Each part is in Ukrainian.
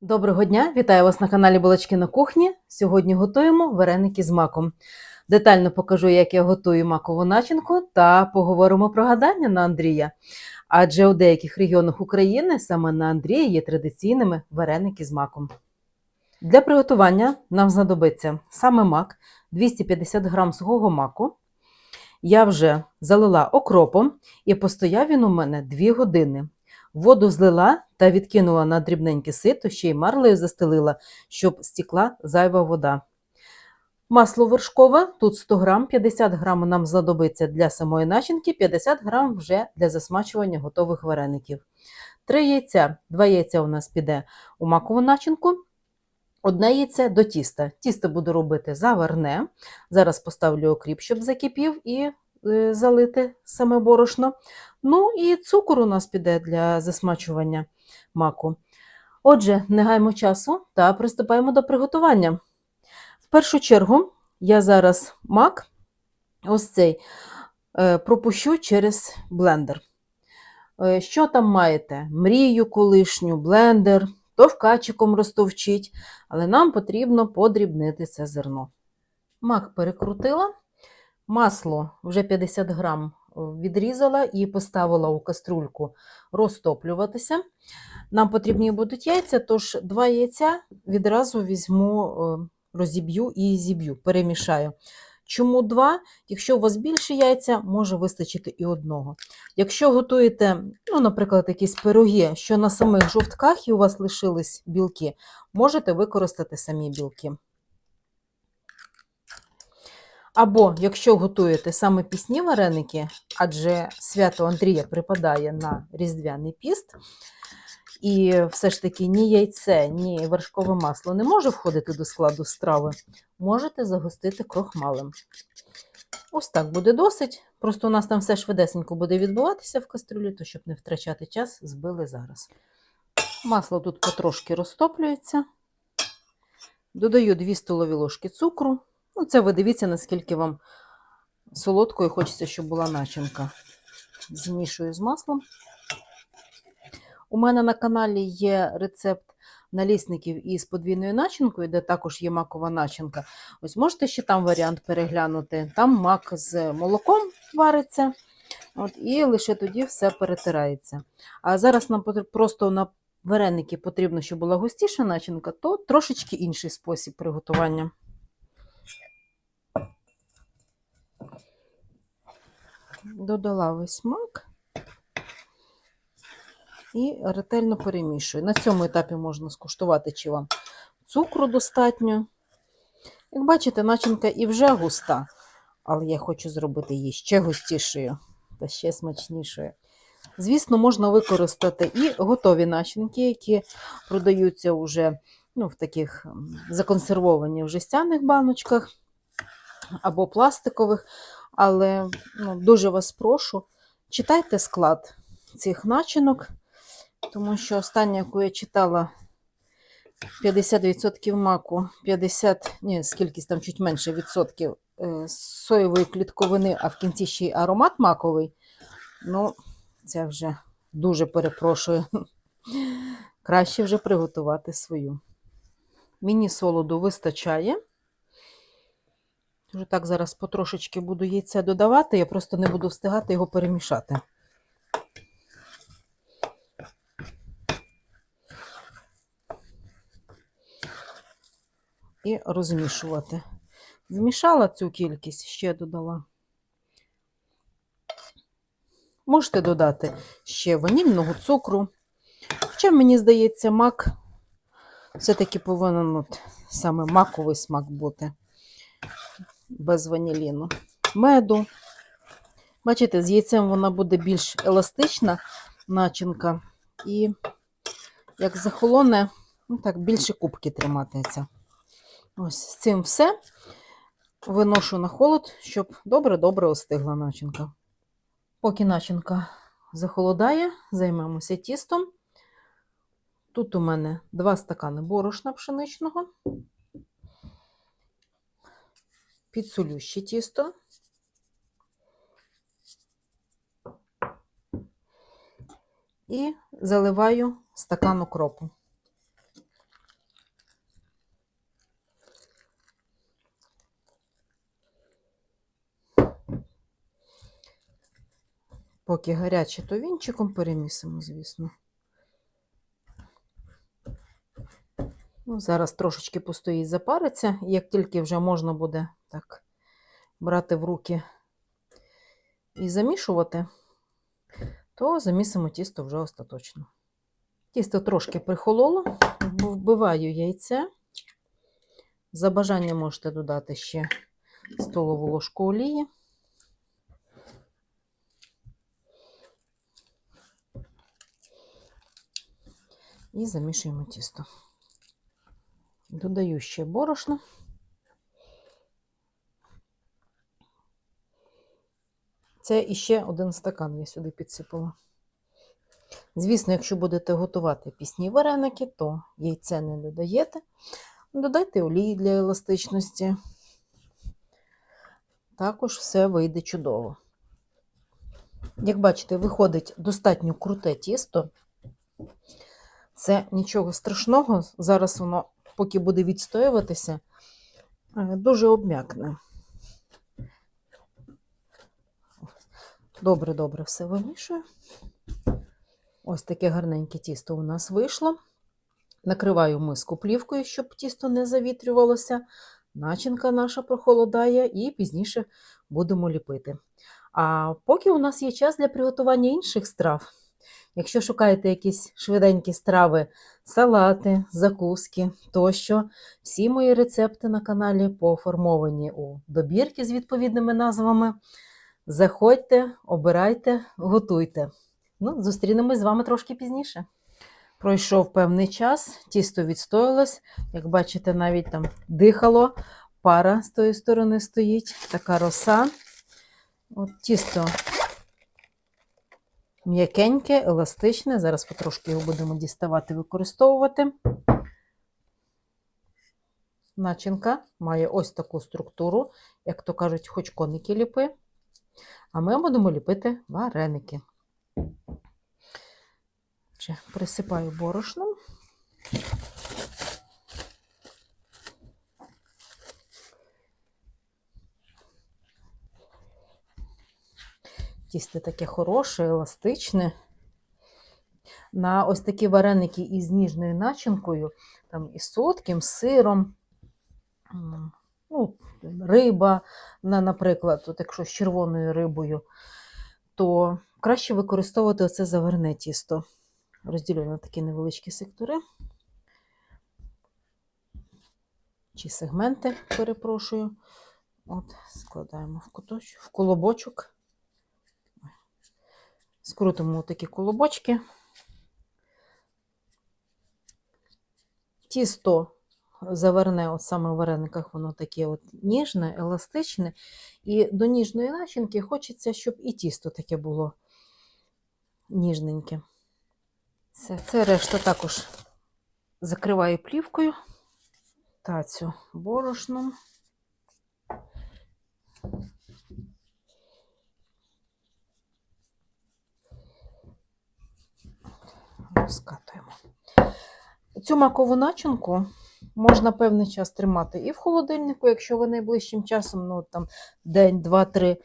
Доброго дня! Вітаю вас на каналі Булочки на кухні. Сьогодні готуємо вареники з маком. Детально покажу, як я готую макову начинку, та поговоримо про гадання на Андрія. Адже у деяких регіонах України саме на Андрія є традиційними вареники з маком. Для приготування нам знадобиться саме мак 250 г сухого маку. Я вже залила окропом і постояв він у мене 2 години. Воду злила та відкинула на дрібненьке сито, ще й марлею застелила, щоб стікла зайва вода. Масло вершкове, тут 100 грам, 50 грам нам знадобиться для самої начинки, 50 грам вже для засмачування готових вареників. Три яйця, два яйця у нас піде у макову начинку, одне яйце до тіста. Тісто буду робити заварне. Зараз поставлю окріп, щоб закипів і е, залити саме борошно. Ну і цукор у нас піде для засмачування маку. Отже, не гаймо часу та приступаємо до приготування. В першу чергу я зараз мак, ось цей, е, пропущу через блендер. Е, Що там маєте? Мрію колишню, блендер, товкачиком розтовчіть, але нам потрібно подрібнити це зерно. Мак перекрутила, масло вже 50 грам відрізала і поставила у каструльку розтоплюватися. Нам потрібні будуть яйця, тож два яйця відразу візьму, е, розіб'ю і зіб'ю, перемішаю. Чому два? Якщо у вас більше яйця, може вистачити і одного. Якщо готуєте, ну, наприклад, якісь пироги, що на самих жовтках і у вас лишились білки, можете використати самі білки. Або, якщо готуєте саме пісні вареники, адже свято Андрія припадає на Різдвяний піст, і все ж таки ні яйце, ні вершкове масло не може входити до складу страви, можете загустити крохмалем. Ось так буде досить. Просто у нас там все швидесенько буде відбуватися в кастрюлі, то щоб не втрачати час, збили зараз. Масло тут потрошки розтоплюється. Додаю 2 столові ложки цукру. Ну, це ви дивіться, наскільки вам солодкою хочеться, щоб була начинка. Змішую з маслом. У мене на каналі є рецепт налісників із подвійною начинкою, де також є макова начинка. Ось можете ще там варіант переглянути. Там мак з молоком вариться, от, і лише тоді все перетирається. А зараз нам просто на вареники потрібно, щоб була густіша начинка, то трошечки інший спосіб приготування. Додала весь мак і ретельно перемішую. На цьому етапі можна скуштувати, чи вам цукру достатньо. Як бачите, начинка і вже густа, але я хочу зробити її ще густішою та ще смачнішою. Звісно, можна використати і готові начинки, які продаються вже ну, в таких законсервованих в жестяних баночках або пластикових. Але ну, дуже вас прошу, читайте склад цих начинок, тому що остання, яку я читала, 50% маку, 50, ні, скільки там чуть менше відсотків е, соєвої клітковини, а в кінці ще й аромат маковий. Ну, це вже дуже перепрошую. Краще вже приготувати свою. Мені солоду вистачає. Вже так зараз потрошечки буду яйця додавати, я просто не буду встигати його перемішати. І розмішувати. Змішала цю кількість, ще додала. Можете додати ще ванільного цукру. Хоча, мені здається, мак все-таки повинен от, саме маковий смак бути без ваніліну, меду. Бачите, з яйцем вона буде більш еластична начинка. І як захолоне, ну так, більше кубки триматиметься. Ось з цим все виношу на холод, щоб добре-добре остигла начинка. Поки начинка захолодає, займемося тістом. Тут у мене 2 стакани борошна пшеничного. підсолю ще тісто. І заливаю стакан укропу. Поки гаряче, то вінчиком перемісимо, звісно. Ну, зараз трошечки постоїть запариться, і як тільки вже можна буде так брати в руки і замішувати, то замісимо тісто вже остаточно. Тісто трошки прихололо, вбиваю яйце. За бажанням можете додати ще столову ложку олії. І замішуємо тісто. Додаю ще борошно. Це іще один стакан я сюди підсипала. Звісно, якщо будете готувати пісні вареники, то яйце не додаєте. Додайте олії для еластичності. Також все вийде чудово. Як бачите, виходить достатньо круте тісто. Це нічого страшного. Зараз воно, поки буде відстоюватися, е, дуже обм'якне. Добре-добре все вимішую. Ось таке гарненьке тісто у нас вийшло. Накриваю миску плівкою, щоб тісто не завітрювалося. Начинка наша прохолодає і пізніше будемо ліпити. А поки у нас є час для приготування інших страв. Якщо шукаєте якісь швиденькі страви, салати, закуски тощо, всі мої рецепти на каналі поформовані у добірки з відповідними назвами. Заходьте, обирайте, готуйте. Ну, зустрінемось з вами трошки пізніше. Пройшов певний час, тісто відстоялось. Як бачите, навіть там дихало, пара з тої сторони стоїть, така роса. От Тісто м'якеньке, еластичне. Зараз потрошки його будемо діставати, використовувати. Начинка має ось таку структуру, як то кажуть, хоч коники ліпи. А ми будемо ліпити вареники. Присипаю борошном. Тісто таке хороше, еластичне. На ось такі вареники із ніжною начинкою, там із солодким сиром, ну, риба, на, наприклад, от якщо з червоною рибою, то краще використовувати оце заварне тісто. Розділю на такі невеличкі сектори. Чи сегменти, перепрошую. От, складаємо в куточок, в колобочок. Скрутимо такі колобочки. Тісто заварне, от саме в варениках, воно таке от ніжне, еластичне. І до ніжної начинки хочеться, щоб і тісто таке було ніжненьке. Все, це решта також закриваю плівкою, тацю борошном. Розкатуємо. Цю макову начинку можна певний час тримати і в холодильнику, якщо ви найближчим часом, ну там день, два-три,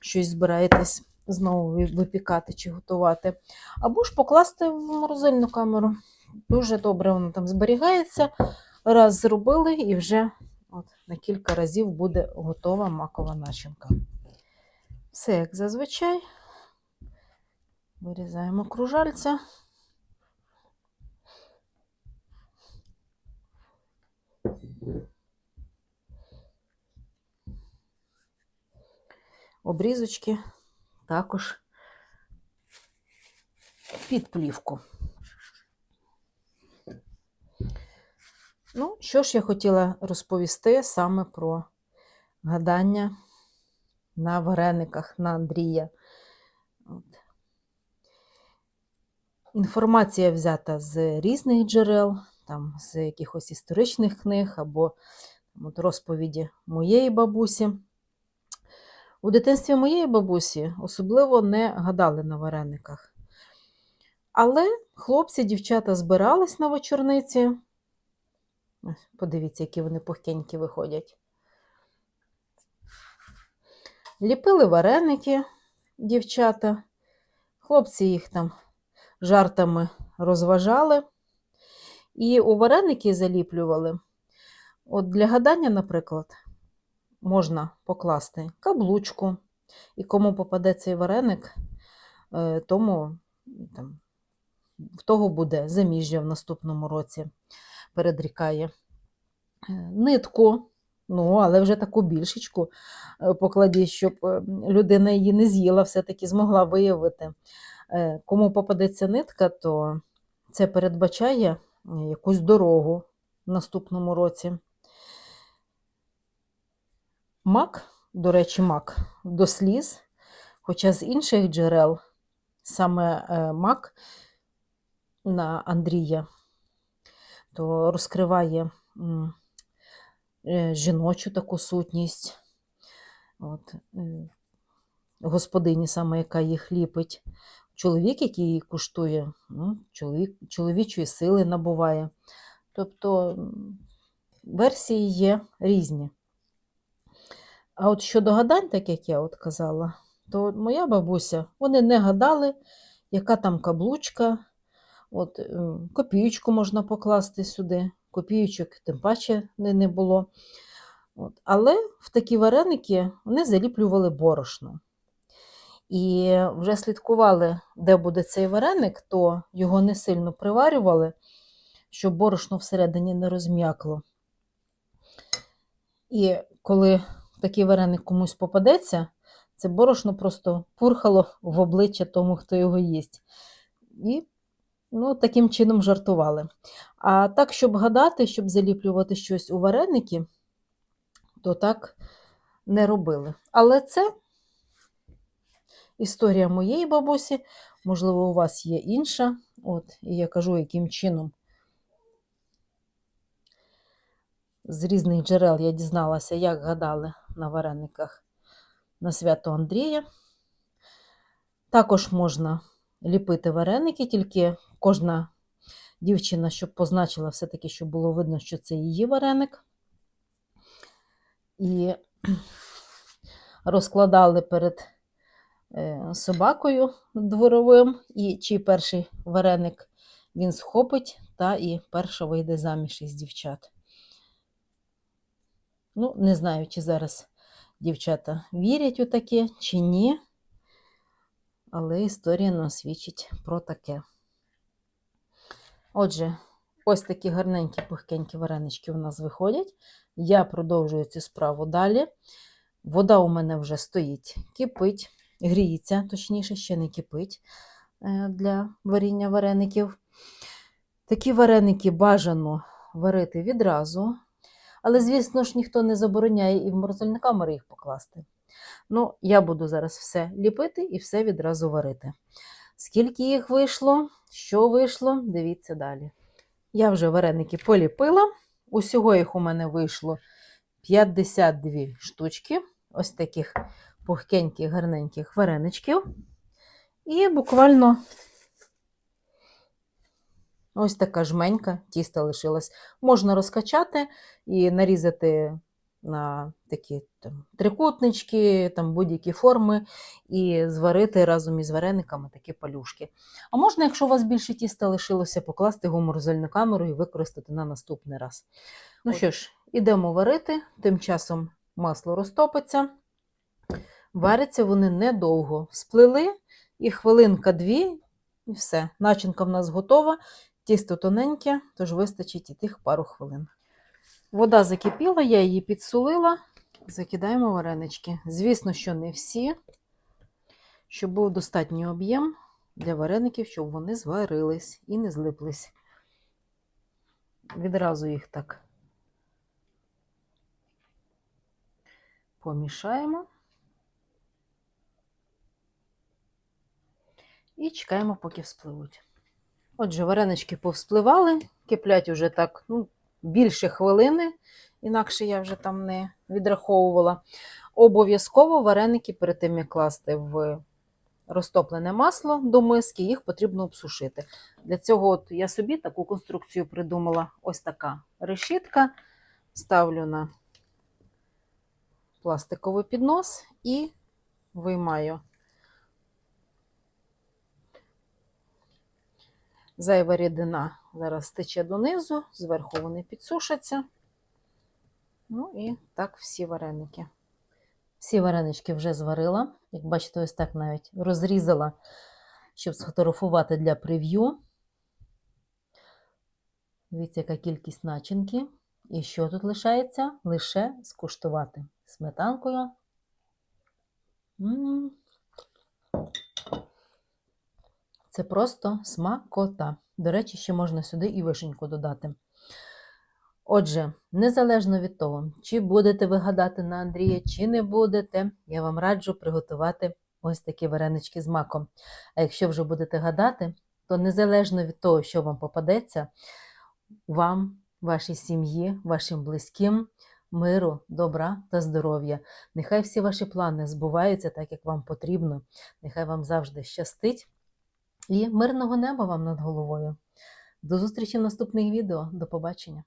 щось збираєтесь знову випікати чи готувати. Або ж покласти в морозильну камеру. Дуже добре воно там зберігається. Раз зробили і вже от, на кілька разів буде готова макова начинка. Все як зазвичай. Вирізаємо кружальця. Обрізочки також під плівку. Ну, що ж я хотіла розповісти саме про гадання на варениках на Андрія. От. Інформація взята з різних джерел, там, з якихось історичних книг або от, розповіді моєї бабусі. У дитинстві моєї бабусі особливо не гадали на варениках. Але хлопці, дівчата збирались на вечорниці. Подивіться, які вони пухкенькі виходять. Ліпили вареники, дівчата, Хлопці їх там жартами розважали. І у вареники заліплювали. От для гадання, наприклад, можна покласти каблучку, і кому попаде цей вареник, е, тому там, в того буде заміжжя в наступному році, передрікає. Е, Нитку, ну, але вже таку більшечку е, покладіть, щоб людина її не з'їла, все-таки змогла виявити. Кому попадеться нитка, то це передбачає якусь дорогу в наступному році. Мак, до речі, мак до сліз, хоча з інших джерел саме е, мак на Андрія, то розкриває е, жіночу таку сутність. От, е, господині, саме яка їх ліпить. Чоловік, який її куштує, ну, чоловік, чоловічої сили набуває. Тобто версії є різні. А от щодо гадань, так як я от казала, то моя бабуся, вони не гадали, яка там каблучка. От, е, копієчку можна покласти сюди, копієчок тим паче не, не було. От. Але в такі вареники вони заліплювали борошно. І вже слідкували, де буде цей вареник, то його не сильно приварювали, щоб борошно всередині не розм'якло. І коли такий вареник комусь попадеться, це борошно просто пурхало в обличчя тому, хто його їсть. І ну, таким чином жартували. А так, щоб гадати, щоб заліплювати щось у вареники, то так не робили. Але це історія моєї бабусі, можливо, у вас є інша. От, і я кажу, яким чином з різних джерел я дізналася, як гадали на варениках на свято Андрія. Також можна ліпити вареники, тільки кожна дівчина, щоб позначила все-таки, щоб було видно, що це її вареник. І розкладали перед е, собакою дворовим, і чий перший вареник він схопить, та і перша вийде заміж із дівчат. Ну, не знаю, чи зараз дівчата вірять у таке, чи ні, але історія нам свідчить про таке. Отже, ось такі гарненькі пухкенькі варенички у нас виходять. Я продовжую цю справу далі. Вода у мене вже стоїть, кипить, гріється, точніше, ще не кипить е, для варіння вареників. Такі вареники бажано варити відразу, але, звісно ж, ніхто не забороняє і в морозильні камери їх покласти. Ну, я буду зараз все ліпити і все відразу варити. Скільки їх вийшло, що вийшло, дивіться далі. Я вже вареники поліпила. Усього їх у мене вийшло 52 штучки, ось таких пухкеньких, гарненьких вареничків. І буквально ось така жменька тіста лишилась. Можна розкачати і нарізати на такі там, трикутнички, там будь-які форми, і зварити разом із варениками такі палюшки. А можна, якщо у вас більше тіста лишилося, покласти його в морозильну камеру і використати на наступний раз. Ну що ж, ідемо варити, тим часом масло розтопиться. Варяться вони недовго. Сплили і хвилинка-дві, і все. Начинка в нас готова, тісто тоненьке, тож вистачить і тих пару хвилин. Вода закипіла, я її підсолила, закидаємо варенички. Звісно, що не всі, щоб був достатній об'єм для вареників, щоб вони зварились і не злиплись. Відразу їх так помішаємо і чекаємо, поки вспливуть. Отже, варенички повспливали, киплять уже так, ну, більше хвилини, інакше я вже там не відраховувала. Обов'язково вареники перед тим, як класти в розтоплене масло до миски, їх потрібно обсушити. Для цього от я собі таку конструкцію придумала. Ось така решітка. Ставлю на пластиковий піднос і виймаю Зайва рідина зараз стече донизу, зверху вони підсушаться. Ну і так всі вареники. Всі варенички вже зварила. Як бачите, ось так навіть розрізала, щоб сфотографувати для прев'ю. Дивіться, яка кількість начинки. І що тут лишається? Лише скуштувати сметанкою. М. Це просто смакота. До речі, ще можна сюди і вишеньку додати. Отже, незалежно від того, чи будете ви гадати на Андрія, чи не будете, я вам раджу приготувати ось такі варенички з маком. А якщо вже будете гадати, то незалежно від того, що вам попадеться, вам, вашій сім'ї, вашим близьким, миру, добра та здоров'я. Нехай всі ваші плани збуваються так, як вам потрібно. Нехай вам завжди щастить і мирного неба вам над головою. До зустрічі в наступних відео. До побачення!